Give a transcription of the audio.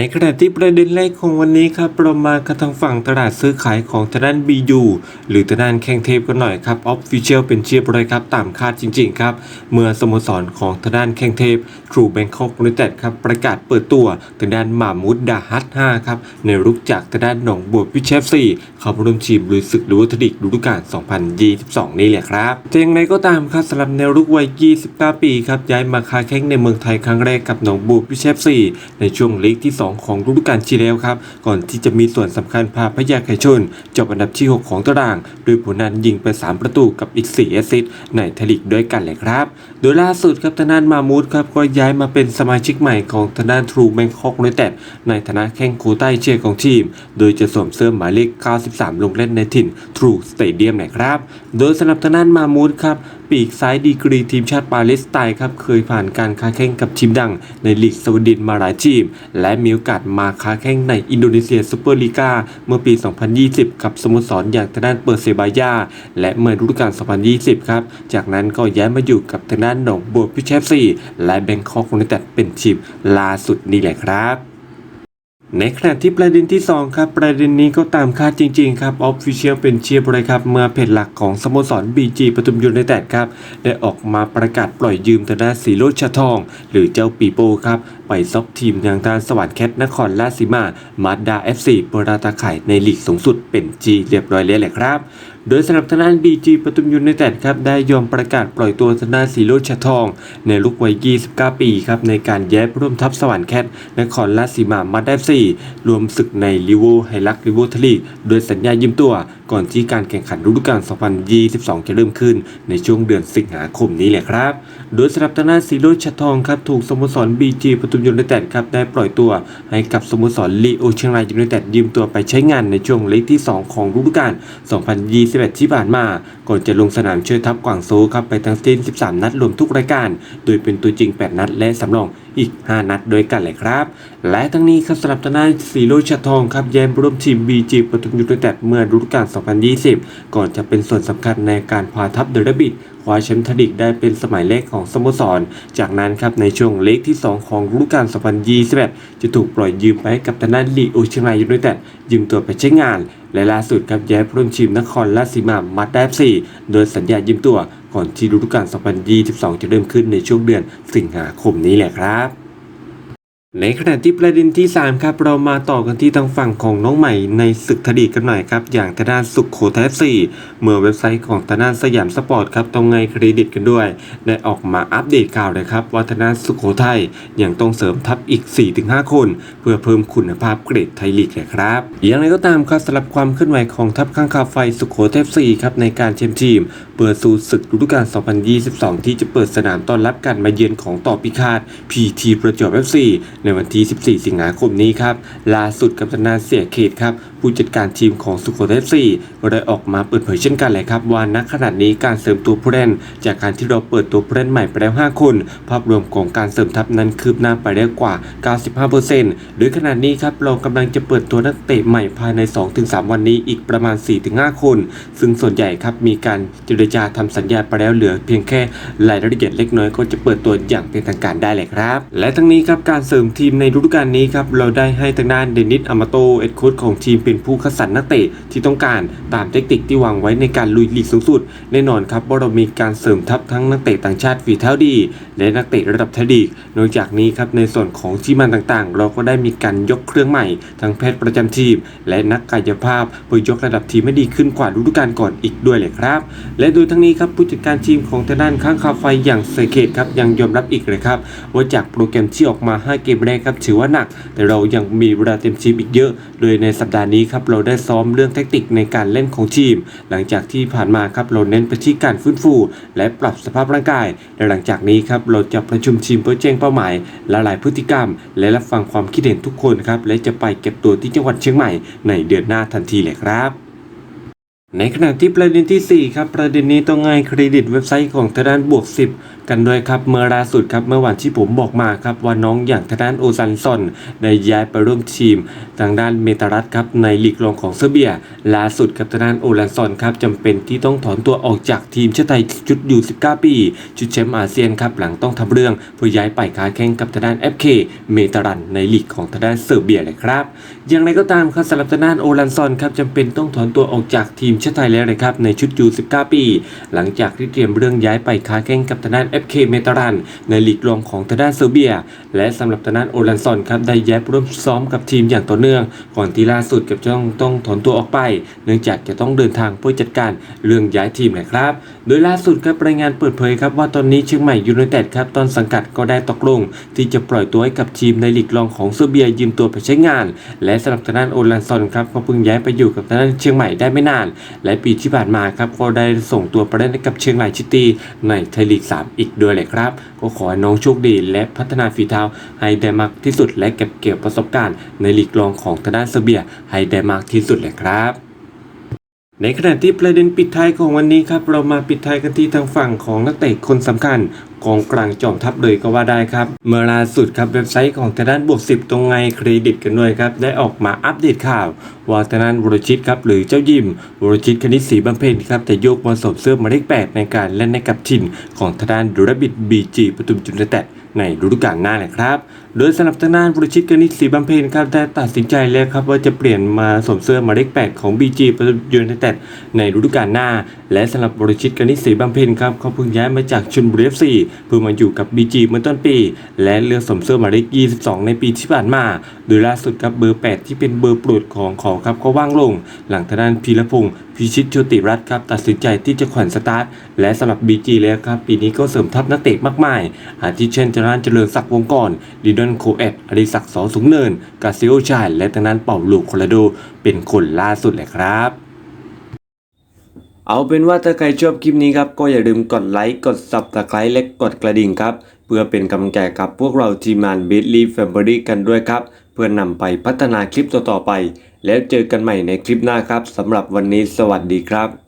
ในขณะที่ประเด็นแรกของวันนี้ครับเรามากันทางฝั่งตลาดซื้อขายของทางด้าน BU หรือทางด้านแข่งเทพกันหน่อยครับออฟฟิเชียลเป็นเชียบเลยครับตามคาดจริงๆครับ เมื่อสโมสรของทางด้านแข่งเทพ True Bangkok United ครับประกาศเปิดตัวทางด้านหมามุดดาฮัต5ครับในรุกจากทางด้านหนองบัวพิเชฟซีเข้าร่วมทีมลุยศึกดูวัตดิกฤดูกาล 2022 นี่แหละครับแต่อย่างไรก็ตามครับสำหรับแนรุกวัย 29 ปีครับย้ายมาค้าแข่งในเมืองไทยครั้งแรกกับหนองบัวพิเชฟซีในช่วงลีกที่2ของฤดูกาลที่แล้วครับ ก่อนที่จะมีส่วนสำคัญพาพยาไข่ชนจบอันดับที่ 6 ของตาราง โดยผลนั้นยิงไป 3 ประตูกับอีก 4 แอสซิสต์ในทลิกด้วยกันเลยครับ โดยล่าสุดครับทางด้านมามูดครับก็ย้ายมาเป็นสมาชิกใหม่ของทางด้านทรูแบงคอก u น i เต็ดในฐานะแข้งโคใต้เชียร์ของทีม โดยจะสวมเสื้อหมายเลข 93 ลงเล่นในถิ่นทรูสเตเดียมนะครับ โดยสำหรับทางด้านมามูดครับ ปีกซ้ายดีกรีทีมชาติปาเลสไตน์ครับ เคยผ่านการค้าแข่งกับทีมดังในลีกสวีเดนมาหลายทีม และมีโอกาสมาค้าแข่งในอินโดนีเซียซูเปอร์ลีกาเมื่อปี 2020 กับสโมสรอย่างทางด้านเปอร์เซบายา และเมื่อฤดูกาล 2020 ครับ จากนั้นก็ย้ายมาอยู่กับทางด้านหนองบัวพิเชฟซีและแบงคอกยูไนเต็ดเป็นทีมล่าสุดนี่แหละครับ ในขณะที่ประเด็นที่ 2 ครับ ประเด็นนี้ก็ตามคาดจริง ๆ ครับออฟฟิเชียลเป็นเชียร์บริครับ เมื่อเพจหลักของสโมสร BG ปทุมยูไนเต็ดครับ ได้ออกมาประกาศปล่อยยืมทางด้านสีโรชทอง หรือเจ้าปีโป้ครับ ไปซอบทีมอย่างการสวรรค์แคทนครราชสีมา มาดา FC เปราตาไข่ในลีกสูงสุดเป็นจีเรียบร้อยแล้วแหละครับ โดยสำหรับทางด้าน BG ปทุมยูไนเต็ดครับได้ยอมประกาศปล่อยตัวทางด้าสีโรชทอง ในลูกวัย 29 ปีครับในการแย้ร่วมทัพสวรรค์แคทนครราชสีมามาดา FC รวมศึกในลิเวไฮลักลิเวทลีกโดยสัญญายืมตัว ก่อนที่การแข่งขันฤดูกาล 2022 จะเริ่มขึ้น ในช่วงเดือนสิงหาคมนี้แหละครับ โดยสำหรับทางด้านสีโรชทองครับถูกสโมสร BG ปทุมยูไนเต็ดครับได้ปล่อยตัวให้กับสโมสรลีโอเชียงรายยูไนเต็ดยืมตัวไปใช้งานในช่วงเล็กที่ 2 ของฤดูกาล 20 2021 ที่ผ่านมา ก่อนจะลงสนามเช่วยทัพกวางโซครับไปทั้งสิ้น 13 นัดรวมทุกรายการ โดยเป็นตัวจริง 8 นัดและสำรอง อีก 5 นัดด้วยกันเลยครับ และทั้งนี้ครับสำหรับทางด้านสีโรชาทองครับแย้มร่วมทีม BG ปทุมยูไนเต็ดเมื่อฤดูกาล 2020 ก่อนจะเป็นส่วนสำคัญในการพาทัพเดอะแรบบิทคว้าแชมป์ทลิกได้เป็นสมัยแรกของสโมสร จากนั้นครับในช่วงเล็กที่ 2 ของฤดูกาล 2021 จะถูกปล่อยยืมไปกับทางด้านลีโอเชียงรายยูไนเต็ดยืมตัวไปใช้งาน และล่าสุดครับย้ายผู้ร่วมทีมนครราชสีมามาดได้สี่โดยสัญญายืมตัว ก่อนที่ฤดูกาล 2022 จะเริ่มขึ้นในช่วงเดือนสิงหาคมนี้แหละครับในขณะที่ประเด็นที่ 3 ครับ เรามาต่อกันที่ทางฝั่งของน้องใหม่ในศึกทดีกันหน่อยครับ อย่างทางด้านสุขโขทัยสี่เมื่อเว็บไซต์ของทางด้านสยามสปอร์ตครับต้องไงเครดิตกันด้วย ได้ออกมาอัปเดตข่าวเลยครับว่าทางด้านสุขโขทัยยังต้องเสริมทัพอีก 4-5 คน เพื่อเพิ่มคุณภาพเกรดไทยลีกเลยครับอย่างไรก็ตามครับสำหรับความเคลื่อนไหวของทัพข้างคาวไฟสุขโขทัยสี่ครับในการเชมทีม เปิดสู่ศึกฤดูกาล 2022 ที่จะเปิดสนามต้อนรับการมาเยือนของต่อพิฆาต PT ประจวบ FC ในวันที่ 14 สิงหาคมนี้ครับ ล่าสุดกับทนาเสียเขตครับ ผู้จัดการทีมของสุโขทัย FC ได้ออกมาเปิดเผยเช่นกันเลยครับว่าณขณะนี้การเสริมตัวผู้เล่น จากการที่เราเปิดตัวผู้เล่นใหม่ไปแล้ว 5 คน ภาพรวมของการเสริมทัพนั้นคืบหน้าไปได้กว่า 95%โดยขณะนี้ครับเรากำลังจะเปิดตัวนักเตะใหม่ภายใน 2-3 วันนี้อีกประมาณ 4-5 คน ซึ่งส่วนใหญ่ครับมีการเจรจาทำสัญญาไปแล้วเหลือเพียงแค่รายละเอียดเล็กน้อยก็จะเปิดตัวอย่างเป็นทางการได้เลยครับ และทั้งนี้ครับการเสริมทีมในฤดูกาลนี้ครับเราได้ให้ทางด้านเดนิสอามาโตเอ็ดโค้ชของทีมเป็นผู้คัดสรรนักเตะที่ต้องการตามเทคนิคที่วางไว้ในการลุยลีกสูงสุด แน่นอนครับว่าเรามีการเสริมทัพทั้งนักเตะต่างชาติฝีเท้าดี และนักเตะระดับทยลีกนอกจากนี้ครับในส่วนของที่มันต่างๆ เราก็ได้มีการยกเครื่องใหม่ ทั้งแพทย์ประจำทีม และนักกายภาพเพื่อยกระดับทีมให้ดีขึ้นกว่าฤดูกาลก่อนอีกด้วยเลยครับ และโดยทั้งนี้ครับผู้จัดการทีมของทางด้านข้างคาไฟอย่างเซเคตครับยังยอมรับอีกเลยครับว่าจากโปรแกรมที่ออกมา 5 เกมแรกครับถือว่าหนัก แต่เรายังมีเวลาเต็มทีมอีกเยอะ โดยในสัปดาห์นี้ครับเราได้ซ้อมเรื่องแทคนิคในการเล่นของทีม หลังจากที่ผ่านมาครับเราเน้นไปที่การฟื้นฟู และปรับสภาพร่างกายและหลังจากนี้ครับเราจะประชุมทีมเพื่อแจ้งเป้าหมายและหลายพฤติกรรม และรับฟังความคิดเห็นทุกคนครับและจะไปเก็บตัวที่จังหวัดเชียงใหม่ในเดือนหน้าทันทีเลยครับ ในขณะที่ประเด็นที่ 4 ครับ ประเด็นนี้ต้องให้เครดิตเว็บไซต์ของทางด้านบวก 10 กันด้วยครับเมื่อล่าสุดครับเมื่อวันที่ผมบอกมาครับว่าน้องอย่างทางด้านโอซันซอนได้ย้ายไปร่วมทีม ทางด้านเมตารัสครับในลีกรองของเซอร์เบียล่าสุดครับทางด้านโอลันซอนครับจำเป็นที่ต้องถอนตัวออกจากทีมชาติไทยชุดอยู่19 ปี ชุดแชมป์อาเซียนครับหลังต้องทำเรื่องเพื่อย้ายไปค้าแข่งกับทางด้าน FK เมตารันในลีกของทางด้านเซอร์เบียเลยครับอย่างไรก็ตามครับสำหรับทางด้านโอลันซอนครับจำเป็นต้องถอนตัวออกจากทีมชาติไทยแล้วนะครับในชุดยู19 ปี หลังจากที่เตรียมเรื่องย้ายไปค้าแข่งกับทางด้าน FK เมตารัน ในลีกรองของทางด้านเซอร์เบีย และสำหรับทางด้านโอลันซอนครับได้ย้ายร่วมซ้อมกับทีมอย่างต่อเนื่อง ก่อนที่ล่าสุดกับจะต้องต้องถอนตัวออกไป เนื่องจากจะต้องเดินทางเพื่อจัดการเรื่องย้ายทีมนะครับ โดยล่าสุดครับรายงานเปิดเผยครับว่าตอนนี้เชียงใหม่ยูไนเต็ดครับตอนสังกัดก็ได้ตกลง ที่จะปล่อยตัวให้กับทีมในลีกรองของเซอร์เบียยืมตัวไปใช้งาน และสำหรับทางด้านโอลันซอนครับก็เพิ่งย้ายไปอยู่กับทางด้านเชียงใหม่ได้ไม่นานและปีที่ผ่านมาครับก็ได้ส่งตัวไปเล่นให้กับเชียงรายชิตีในไทยลีก 3 อีกด้วยเลยครับ ก็ขอให้น้องโชคดี และพัฒนาฝีเท้าให้ได้มากที่สุด และเก็บเกี่ยวประสบการณ์ในลีกรองของทางด้านเซอร์เบียให้ได้มากที่สุดเลยครับ ในขณะที่ประเด็นปิดท้ายของวันนี้ครับ เรามาปิดท้ายกันที่ทางฝั่งของนักเตะคนสำคัญกองกลางจอมทัพเลยก็ว่าได้ครับ เมื่อล่าสุดครับเว็บไซต์ของทางด้านบวก10ตรงไงเครดิตกันด้วยครับ ได้ออกมาอัปเดตข่าวว่าทางด้านวรชิตครับหรือเจ้ายิมวรชิตคณิตศรีบำเพ็ญครับแต่โยกมาสวมเสื้อหมายเลขแปดในการเล่นในกับทีมของทางด้านดูรบิดบีจีปทุมจุลแตะในฤดูกาลหน้าแหละครับ โดยสำหรับทางด้านวรชิตกนิษฐ์ศรีบำเพ็ญครับได้ตัดสินใจแล้วครับว่าจะเปลี่ยนมาสวมเสื้อหมายเลขแปดของ BG ปทุมยูไนเต็ดในฤดูกาลหน้า และสำหรับวรชิตกนิษฐ์ศรีบำเพ็ญครับเขาเพิ่งย้ายมาจากชลบุรี FC เพื่อมาอยู่กับ BG เมื่อต้นปี และเลือกสวมเสื้อหมายเลข22 ในปีที่ผ่านมา โดยล่าสุดครับเบอร์ 8 ที่เป็นเบอร์โปรดของเขาครับก็ว่างลง หลังทางด้านพีรพงศ์พิชิตโชติรัตน์ครับตัดสินใจที่จะขวนสตาร์ทและสำหรับ BG แล้วครับปีนี้ก็เสริมทัพนักเตะมากมายอาทิเช่นจรานเจริญศักดิ์วงศ์กรดิดอนโคเอตอดิศักดิ์สอสูงเนิน กาซิโอชาย และทางด้นเป่าลูกโคลาโด เป็นคนล่าสุดเลยครับ เอาเป็นว่าถ้าใครชอบคลิปนี้ครับ ก็อย่าลืมกดไลค์ กด subscribe และกดกระดิ่งครับ เพื่อเป็นกำลังใจกับพวกเราทีมงาน b i t l y Family กันด้วยครับ เพื่อนำไปพัฒนาคลิปต่อๆไป แล้วเจอกันใหม่ในคลิปหน้าครับสำหรับวันนี้สวัสดีครับ